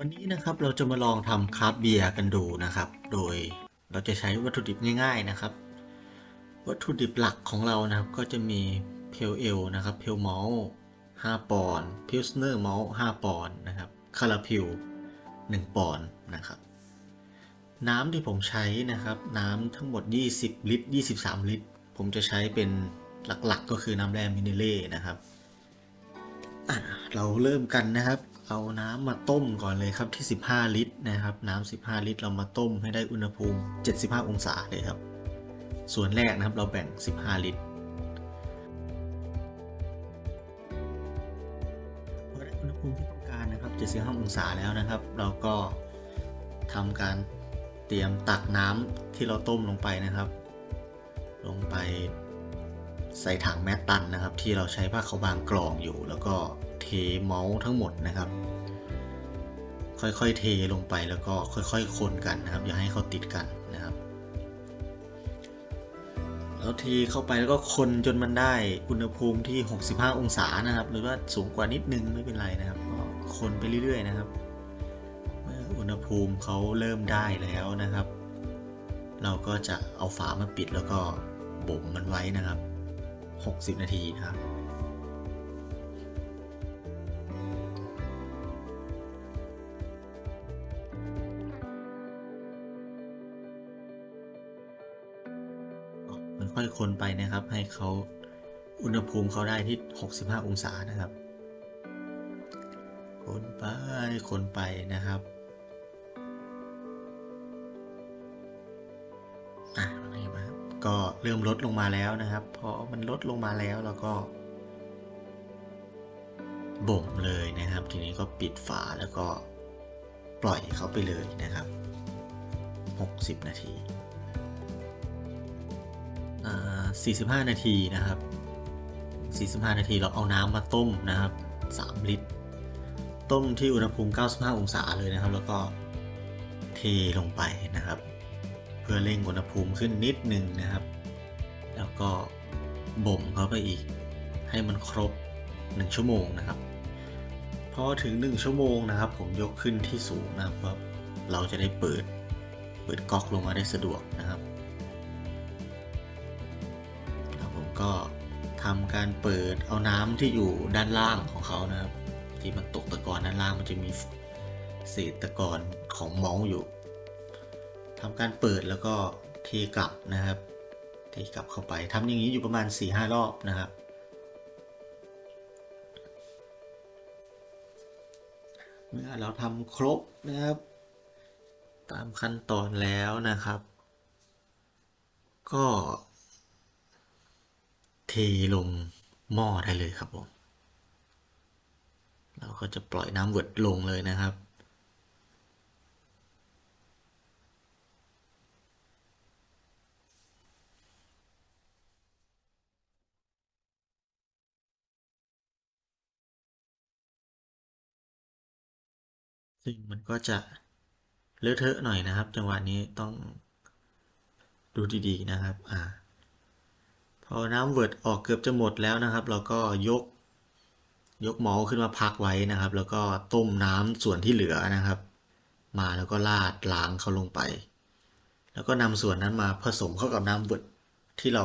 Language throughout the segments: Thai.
วันนี้นะครับเราจะมาลองทำคราฟเบียร์กันดูนะครับ โดยเราจะใช้วัตถุดิบง่ายๆนะครับ วัตถุดิบหลักของเรานะครับก็จะมีเพลเอลนะครับเพลมอล5ปอนด์พิลสเนอร์มอล5ปอนด์นะครับคาราพิล1ปอนด์นะครับ น้ำที่ผมใช้นะครับ น้ำทั้งหมด 20 ลิตร 23 ลิตร ผมจะใช้เป็นหลักๆ ก็คือน้ำแร่มิเนเล่นะครับเราเริ่มกันนะครับ เอาน้ำมาต้มก่อนเลยครับที่ 15 ลิตรนะครับ น้ำ15 ลิตร เรามาต้มให้ได้อุณหภูมิ 75 องศาเลยครับ ส่วนแรกนะครับเราแบ่ง 15 ลิตรพอได้อุณหภูมิที่ต้องการนะครับ 75 องศาแล้วนะครับ เราก็ทำการเตรียมตักน้ำที่เราต้มลงไปนะครับ ลงไปใส่ถังแมตตันนะครับ ที่เราใช้ผ้าขาวบางกรองอยู่แล้วก็ เทเมาส์ทั้งหมดนะครับ ค่อยๆเทลงไปแล้วก็ค่อยๆคนกันนะครับ อย่าให้เขาติดกันนะครับ แล้วเทเข้าไปแล้วก็คนจนมันได้อุณหภูมิที่ 65 องศานะครับ หรือว่าสูงกว่านิดนึงไม่เป็นไรนะครับก็คนไปเรื่อยๆนะครับเมื่ออุณหภูมิเขาเริ่มได้แล้วนะครับ เราก็จะเอาฝามาปิดแล้วก็บ่มมันไว้นะครับ 60 นาทีนะครับ ค่อยๆคนไปนะครับ ให้เขาอุณหภูมิเขาได้ที่ 65 องศานะครับ คนไปคนไปนะครับอะไหมครับก็เริ่มลดลงมาแล้วนะครับ พอมันลดลงมาแล้วเราก็ บ่มเลยนะครับ ทีนี้ก็ปิดฝาแล้วก็ปล่อยเขาไปเลยนะครับ 60 นาที 45 นาทีนะครับ 45 นาทีเราเอาน้ำมาต้มนะครับ 3 ลิตร ต้มที่อุณหภูมิ 95 องศาเลยนะครับ แล้วก็เทลงไปนะครับ เพื่อเร่งอุณหภูมิขึ้นนิดนึงนะครับ แล้วก็บ่มเข้าไปอีก ให้มันครบ 1 ชั่วโมงนะครับพอถึง 1 ชั่วโมงนะครับ ผมยกขึ้นที่สูงนะครับเพราะเราจะได้เปิด เปิดก๊อกลงมาได้สะดวกนะครับ ก็ทำการเปิดเอาน้ำที่อยู่ด้านล่างของเขานะครับ ที่มันตกตะกอนด้านล่างมันจะมีเศษตะกอนของมาส์อยู่ทำการเปิดแล้วก็เทกลับนะครับเทกลับเข้าไปทำอย่างนี้อยู่ประมาณ 4-5 รอบนะครับ เมื่อเราทำครบนะครับ ตามขั้นตอนแล้วนะครับ ก็ เทลงหม้อได้เลยครับผม เราก็จะปล่อยน้ำเวิร์ดลงเลยนะครับ ซึ่งมันก็จะเลอะเทอะหน่อยนะครับ จังหวะนี้ต้องดูดีๆนะครับ อ่า พอน้ำเวิร์ดออกเกือบจะหมดแล้วนะครับ เราก็ยกยกเมาส์ขึ้นมาพักไว้นะครับ แล้วก็ต้มน้ำส่วนที่เหลือนะครับ มาแล้วก็ราดล้างเขาลงไป แล้วก็นำส่วนนั้นมาผสมเข้ากับน้ำเวิร์ดที่เรา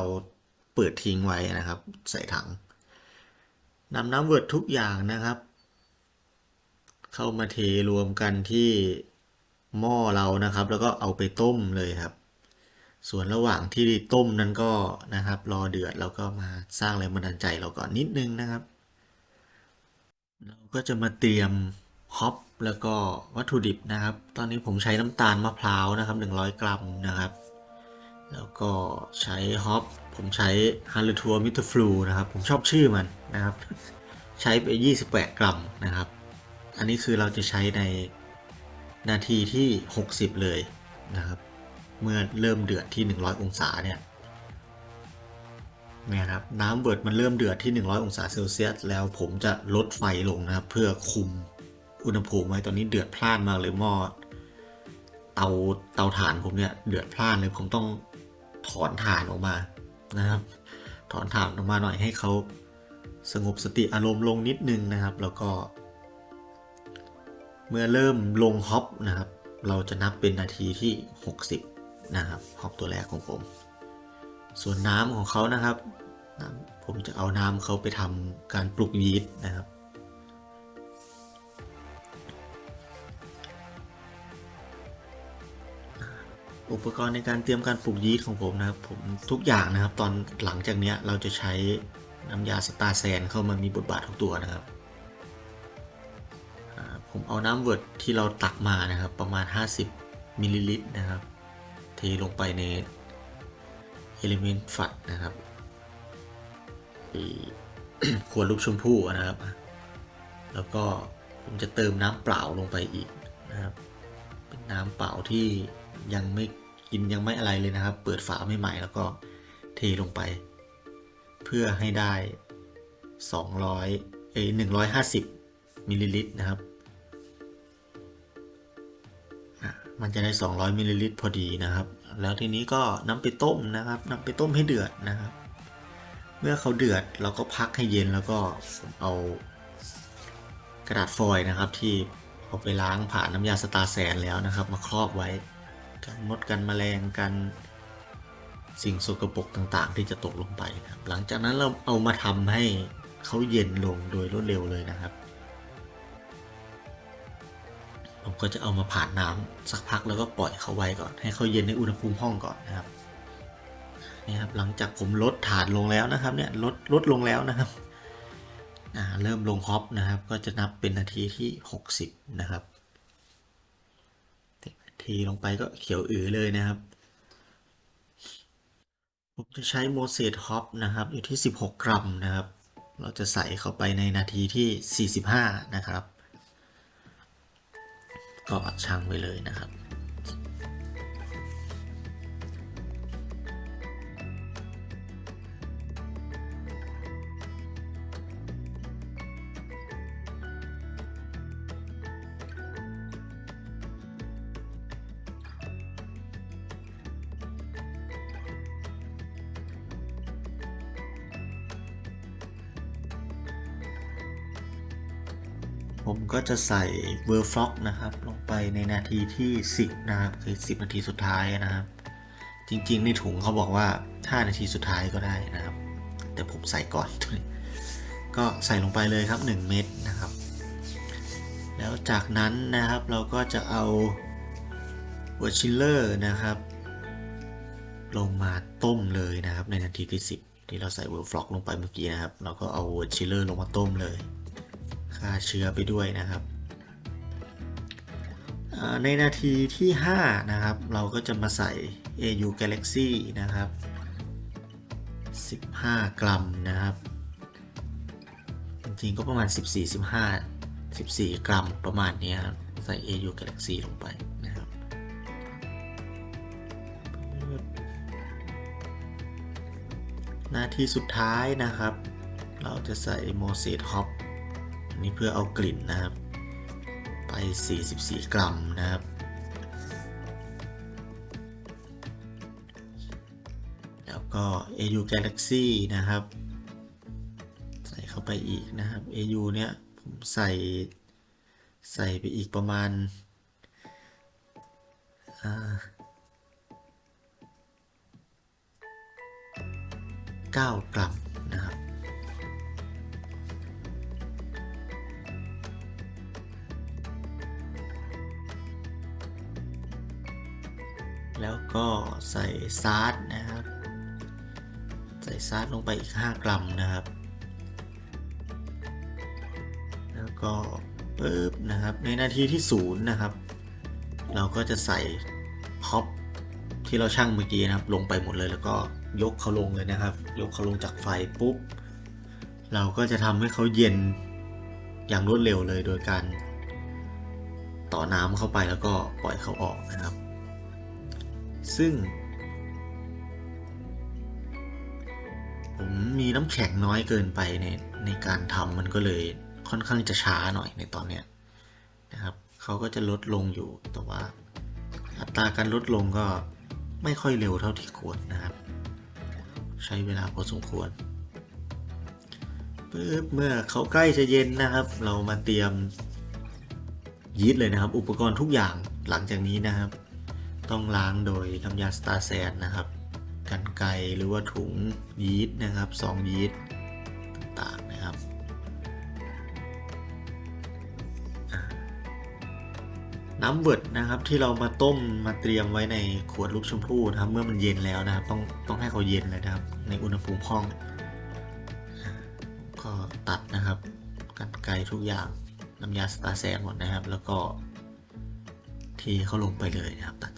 เปิดทิ้งไว้นะครับ ใส่ถังนำน้ำเวิร์ดทุกอย่างนะครับ เข้ามาเทรวมกันที่หม้อเรานะครับ แล้วก็เอาไปต้มเลยครับ ส่วนระหว่างที่ต้มนั้นก็นะครับ รอเดือดแล้วก็มาสร้างแรงบันดาลใจเราก่อนนิดนึงนะครับ เราก็จะมาเตรียมฮอปแล้วก็วัตถุดิบนะครับ ตอนนี้ผมใช้น้ำตาลมะพร้าวนะครับ 100 กรัมนะครับ แล้วก็ใช้ฮอปผมใช้ฮาร์ t ทัวมิเตอร์ฟลูนะครับ ผมชอบชื่อมันนะครับ ใช้ไป 28 กรัมนะครับ อันนี้คือเราจะใช้ในนาทีที่ 60 เลยนะครับ เมื่อเริ่มเดือดที่ 100 องศาเนี่ยเนี่ยนะครับน้ำเบิดมันเริ่มเดือดที่ 100 องศาเซลเซียส แล้วผมจะลดไฟลงนะครับ เพื่อคุมอุณหภูมิไว้ตอนนี้เดือดพล่านมากเลยหม้อเตาเตาถ่านผมเนี่ยเดือดพล่านเลยผมต้องถอนถ่านออกมานะครับ ถอนถ่านออกมาหน่อยให้เขาสงบสติอารมณ์ลงนิดนึงนะครับ แล้วก็ เมื่อเริ่มลงฮอปนะครับ เราจะนับเป็นนาทีที่ 60 นะครับฮอปตัวแรกของผม ส่วนน้ำของเขานะครับ ผมจะเอาน้ำเขาไปทำการปลุกยีสต์นะครับ อุปกรณ์ในการเตรียมการปลูกยีสต์ของผมนะครับ ผมทุกอย่างนะครับ ตอนหลังจากเนี้ยเราจะใช้น้ำยาสตาร์แซนเข้ามามีบทบาททุกตัวนะครับผมเอาน้ำเวิร์ดที่เราตักมานะครับ ประมาณ 50มิลลิลิตรนะครับ ทลงไปในเอลิเมนต์ฝัดนะครับขวดรูปชมพู่นะครับ แล้วก็ผมจะเติมน้ำเปล่าลงไปอีกนะครับ เป็นน้ำเปล่าที่ยังไม่กินยังไม่อะไรเลยนะครับ เปิดฝาใหม่ๆแล้วก็เทลงไป เพื่อให้ได้ 200เอ้ย150มิลลิลิตรนะครับ มันจะได้ 200มิลลิลิตรพอดีนะครับ แล้วทีนี้ก็นำไปต้มนะครับนำไปต้มให้เดือดนะครับ เมื่อเขาเดือดเราก็พักให้เย็นแล้วก็เอากระดาษฟอยล์นะครับ ที่เอาไปล้างผ่านน้ำยาสตาร์แซนแล้วนะครับ มาครอบไว้กันมดกันแมลงกันสิ่งสกปรกต่างๆ ที่จะตกลงไปนะครับ หลังจากนั้นเราเอามาทำให้เขาเย็นลงโดยรวดเร็วเลยนะครับ ผมก็จะเอามาผ่านน้ำสักพักแล้วก็ปล่อยเขาไว้ก่อน ให้เขาเย็นในอุณหภูมิห้องก่อนนะครับนี่ครับหลังจากผมลดถาดลงแล้วนะครับเนี่ยลดลดลงแล้วนะครับเริ่มลงฮอปนะครับ ก็จะนับเป็นนาทีที่ 60 นะครับทีลงไปก็เขียวอือเลยนะครับ ผมจะใช้โมเสสฮอปนะครับ อยู่ที่ 16 กรัมนะครับ เราจะใส่เข้าไปในนาทีที่ 45 นะครับ ก็ชั่งไปเลยนะครับ ผมก็จะใส่เวอร์ฟลอกนะครับ ลงไปในนาทีที่ 10 นะครับคือ 10 นาทีสุดท้ายนะครับ จริงๆในถุงเขาบอกว่า 5 นาทีสุดท้ายก็ได้นะครับ แต่ผมใส่ก่อน ก็ใส่ลงไปเลยครับ 1 เม็ดนะครับ แล้วจากนั้นนะครับเราก็จะเอาเวอร์ชิลเลอร์นะครับ ลงมาต้มเลยนะครับ ในนาทีที่ 10 ที่เราใส่เวอร์ฟล็อกลงไปเมื่อกี้นะครับ เราก็เอาเวอร์ชิลเลอร์ลงมาต้มเลย ฆ่าเชื้อไปด้วยนะครับในนาทีที่ 5 นะครับ เราก็จะมาใส่ AU Galaxy นะครับ 15 กรัมนะครับ จริงๆก็ประมาณ 14 15 14 กรัมประมาณนี้ครับ ใส่ AU Galaxy ลงไปนะครับ นาทีสุดท้ายนะครับ เราจะใส่โมเสสฮอป นนี้เพื่อเอากลิ่นนะครับ ไป 44 กรัมนะครับ แล้วก็ AU Galaxy นะครับ ใส่เข้าไปอีกนะครับ AU เนี่ยผมใส่ใส่ไปอีกประมาณอ่ากรัม แล้วก็ใส่ซาร์นะครับ ใส่ซาร์ลงไปอีก 5 กรัมนะครับ แล้วก็ปึ๊บนะครับในนาทีที่ศูนย์นะครับ เราก็จะใส่ฮอปที่เราชั่งเมื่อกี้นะครับ ลงไปหมดเลยแล้วก็ยกเขาลงเลยนะครับ ยกเขาลงจากไฟปุ๊บ เราก็จะทำให้เขาเย็นอย่างรวดเร็วเลยโดยการต่อน้ำเข้าไปแล้วก็ปล่อยเขาออกนะครับ ซึ่ง ผมมีน้ำแข็งน้อยเกินไปในในการทำมันก็เลยค่อนข้างจะช้าหน่อยในตอนเนี้ยนะครับเขาก็จะลดลงอยู่แต่ว่า อัตราการลดลงก็ไม่ค่อยเร็วเท่าที่ควรนะครับ ใช้เวลาพอสมควรปึ๊บเมื่อเขาใกล้จะเย็นนะครับ เรามาเตรียมยีสต์เลยนะครับ อุปกรณ์ทุกอย่างหลังจากนี้นะครับ ต้องล้างโดยน้ำยาสตาร์แซนนะครับ กันไกหรือว่าถุงยีสต์นะครับซองยีสต์ต่างๆนะครับน้ำเวิร์ดนะครับที่เรามาต้มมาเตรียมไว้ในขวดลูกชมพู่นะครับ เมื่อมันเย็นแล้วนะครับ ต้องต้องให้เขาเย็นเลยนะครับ ในอุณหภูมิห้อง ก็ตัดนะครับ กันไกทุกอย่างน้ำยาสตาร์แซนหมดนะครับ แล้วก็เทเข้าลงไปเลยนะครับตัด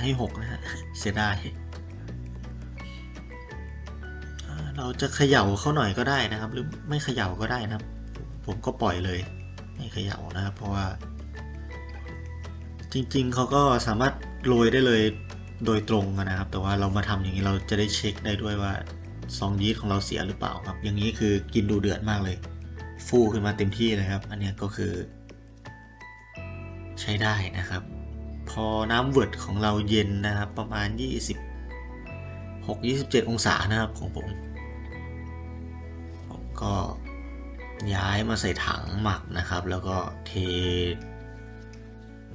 ให้หกนะฮะ เสียดายเราจะเขย่าเขาหน่อยก็ได้นะครับ หรือไม่เขย่าก็ได้นะครับ ผมก็ปล่อยเลย ไม่เขย่านะครับ เพราะว่า จริง ๆเขาก็สามารถโรยได้เลยโดยตรงนะครับ แต่ว่าเรามาทำอย่างนี้เราจะได้เช็คได้ด้วยว่าซองยีสต์ของเราเสียหรือเปล่าครับ อย่างนี้คือกินดูเดือดมากเลย ฟูขึ้นมาเต็มที่เลยครับ อันนี้ก็คือ ใช้ได้นะครับ อน้ำเวิร์ดของเราเย็นนะครับ ประมาณ 26 27 องศานะครับของผม ผมก็ย้ายมาใส่ถังหมักนะครับ แล้วก็เท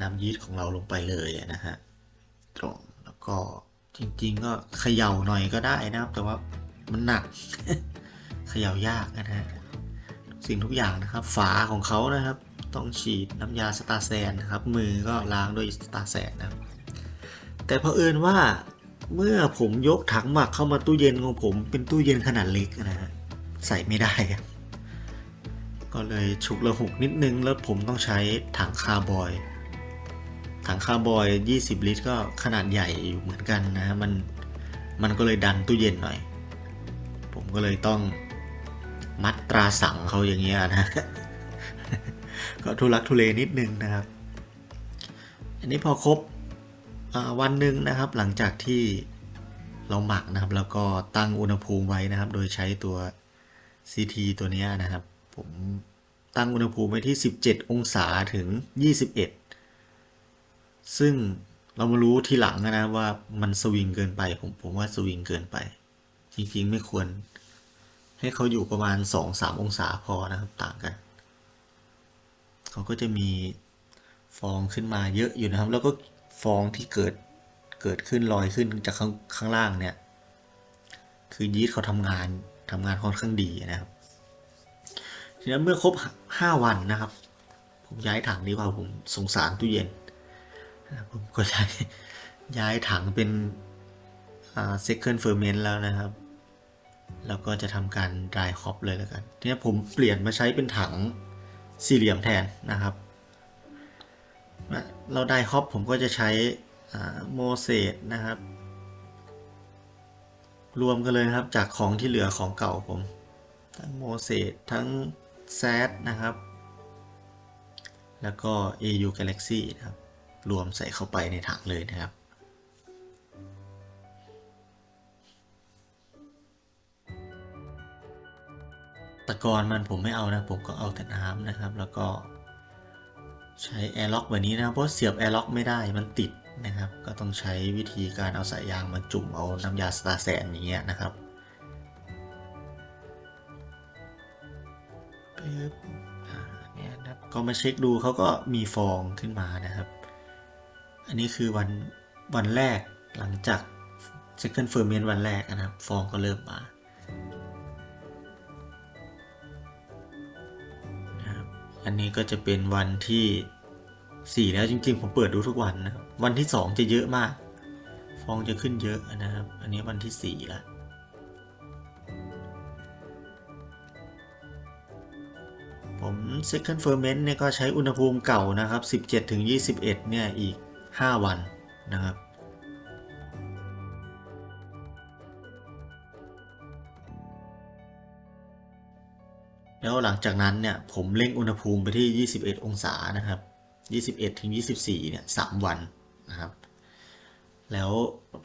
น้ำยีสต์ของเราลงไปเลยนะฮะตรงแล้วก็จริง ๆ ก็เขย่าหน่อยก็ได้นะครับ แต่ว่ามันหนักเขย่ายากนะฮะสิ่งทุกอย่างนะครับ ฝาของเขานะครับ ต้องฉีดน้ำยาสตาร์แซนนะครับ มือก็ล้างด้วยสตาร์แซนนะครับ แต่เผอิญว่าเมื่อผมยกถังหมักเข้ามาตู้เย็นของผมเป็นตู้เย็นขนาดเล็กนะฮะใส่ไม่ได้ครับก็เลยฉุกระหุกนิดนึงแล้วผมต้องใช้ถังคาร์บอย ถังคาร์บอย 20 ลิตร ก็ขนาดใหญ่อยู่เหมือนกันนะฮะมันมันก็เลยดันตู้เย็นหน่อย ผมก็เลยต้องมัดตราสั่งเขาอย่างเงี้ยนะ ก็ทุลักทุเลนิดนึงนะครับ อันนี้พอครบอวันหนึ่งนะครับหลังจากที่เราหมักนะครับ แล้วก็ตั้งอุณหภูมิไว้นะครับ โดยใช้ตัว CT ตัวนี้นะครับ ผมตั้งอุณหภูมิไว้ที่ 17 องศาถึง 21 ซึ่งเรามารู้ทีหลังนะว่ามันสวิงเกินไปผมผมว่าสวิงเกินไป จริงๆไม่ควร ให้เขาอยู่ประมาณ 2-3 องศาพอนะครับต่างกัน เขาก็จะมีฟองขึ้นมาเยอะอยู่นะครับ แล้วก็ฟองที่เกิดเกิดขึ้นลอยขึ้นจากข้างข้างล่างเนี่ย คือยีสต์เขาทำงานทำงานค่อนข้างดีนะครับทีนั้นเมื่อครบห้าวันนะครับ ผมย้ายถังดีกว่าผมสงสารตู้เย็นผมก็ย้ายย้ายถังเป็นอ่า second ferment แล้วนะครับ แล้วก็จะทำการ dry hop เลยแล้วกันทีนี้ผมเปลี่ยนมาใช้เป็นถัง สี่เหลี่ยมแทนนะครับ เราได้ฮอปผมก็จะใช้โมเสสนะครับ รวมกันเลยนะครับจากของที่เหลือของเก่าผม ทั้งโมเสสทั้งแซดนะครับ แล้วก็ AU Galaxy นะครับ รวมใส่เข้าไปในถังเลยนะครับ ตะกอนมันผมไม่เอานะ ผมก็เอาแต่น้ำนะครับ แล้วก็ใช้แอร์ล็อกแบบนี้นะเพราะเสียบแอร์ล็อกไม่ได้มันติดนะครับ ก็ต้องใช้วิธีการเอาสายยางมาจุ่มเอาน้ำยาสตาร์แซนอย่างเงี้ยนะครับปึ๊บเนี่ยนะครับก็มาเช็คดูเขาก็มีฟองขึ้นมานะครับ อันนี้คือวันวันแรกหลังจาก second ferment วันแรกนะครับ ฟองก็เริ่มมา อันนี้ก็จะเป็นวันที่ 4 แล้วจริงๆ ผมเปิดดูทุกวันนะวันที่ 2 จะเยอะมาก ฟองจะขึ้นเยอะนะครับ อันนี้วันที่ 4 แล้วผม second ferment เนี่ยก็ใช้อุณหภูมิเก่านะครับ 17ถึง21 เนี่ยอีก 5 วันนะครับ แล้วหลังจากนั้นเนี่ยผมเร่งอุณหภูมิไปที่ 21 องศานะครับ 21ถึง24 เนี่ย3วันนะครับ แล้ว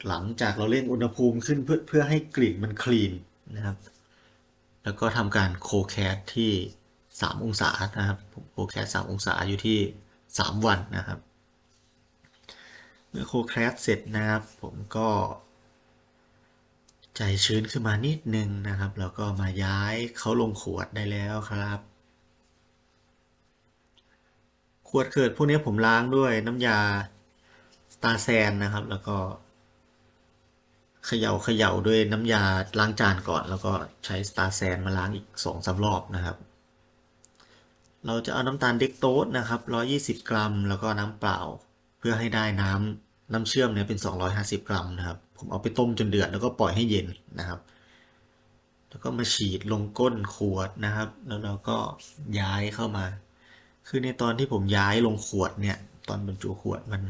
หลังจากเราเร่งอุณหภูมิขึ้นเพื่อเพื่อให้กลิ่นมันคลีนนะครับ แล้วก็ทำการโคแคสที่ 3 องศานะครับผมโคแคส3องศาอยู่ที่ 3 วันนะครับ เมื่อโคแคสเสร็จนะครับ ผมก็ ใจชื้นขึ้นมานิดนึงนะครับ แล้วก็มาย้ายเขาลงขวดได้แล้วครับ ขวดเกิดพวกนี้ผมล้างด้วยน้ำยาสตาร์แซนนะครับ แล้วก็เขย่าเขย่าด้วยน้ำยาล้างจานก่อน แล้วก็ใช้สตาร์แซนมาล้างอีกสองสารอบนะครับ เราจะเอาน้ำตาลเด็กโต๊ดนะครับ 120 กรัม แล้วก็น้ำเปล่า เพื่อให้ได้น้ำน้ำเชื่อมเนี่ยเป็น 250 กรัมนะครับ ผมเอาไปต้มจนเดือดแล้วก็ปล่อยให้เย็นนะครับ แล้วก็มาฉีดลงก้นขวดนะครับ แล้วเราก็ย้ายเข้ามา คือในตอนที่ผมย้ายลงขวดเนี่ย ตอนบรรจุขวดมัน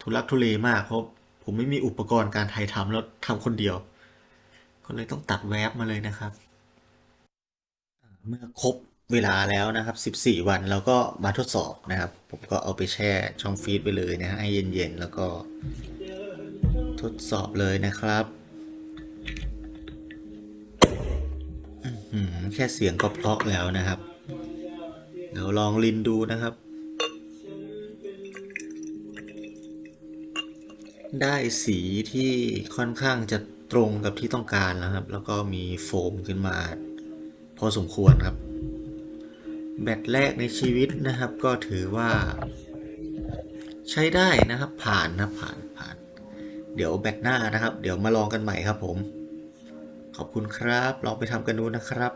ทุลักทุเลมากเพราะผมไม่มีอุปกรณ์การถ่ายทำแล้วทำคนเดียว ก็เลยต้องตัดแวบมาเลยนะครับ เมื่อครบเวลาแล้วนะครับ 14 วันเราก็มาทดสอบนะครับ ผมก็เอาไปแช่ช่องฟรีซไปเลยนะฮะให้เย็นๆ แล้วก็ ทดสอบเลยนะครับแค่เสียงก็เพราะแล้วนะครับ เดี๋ยวลองลินดูนะครับ ได้สีที่ค่อนข้างจะตรงกับที่ต้องการนะครับ แล้วก็มีโฟมขึ้นมา พอสมควรครับ แบตแรกในชีวิตนะครับ ก็ถือว่า ใช้ได้นะครับผ่านนะผ่าน เดี๋ยวแบตหน้านะครับ เดี๋ยวมาลองกันใหม่ครับผม ขอบคุณครับ ลองไปทำกันดูนะครับ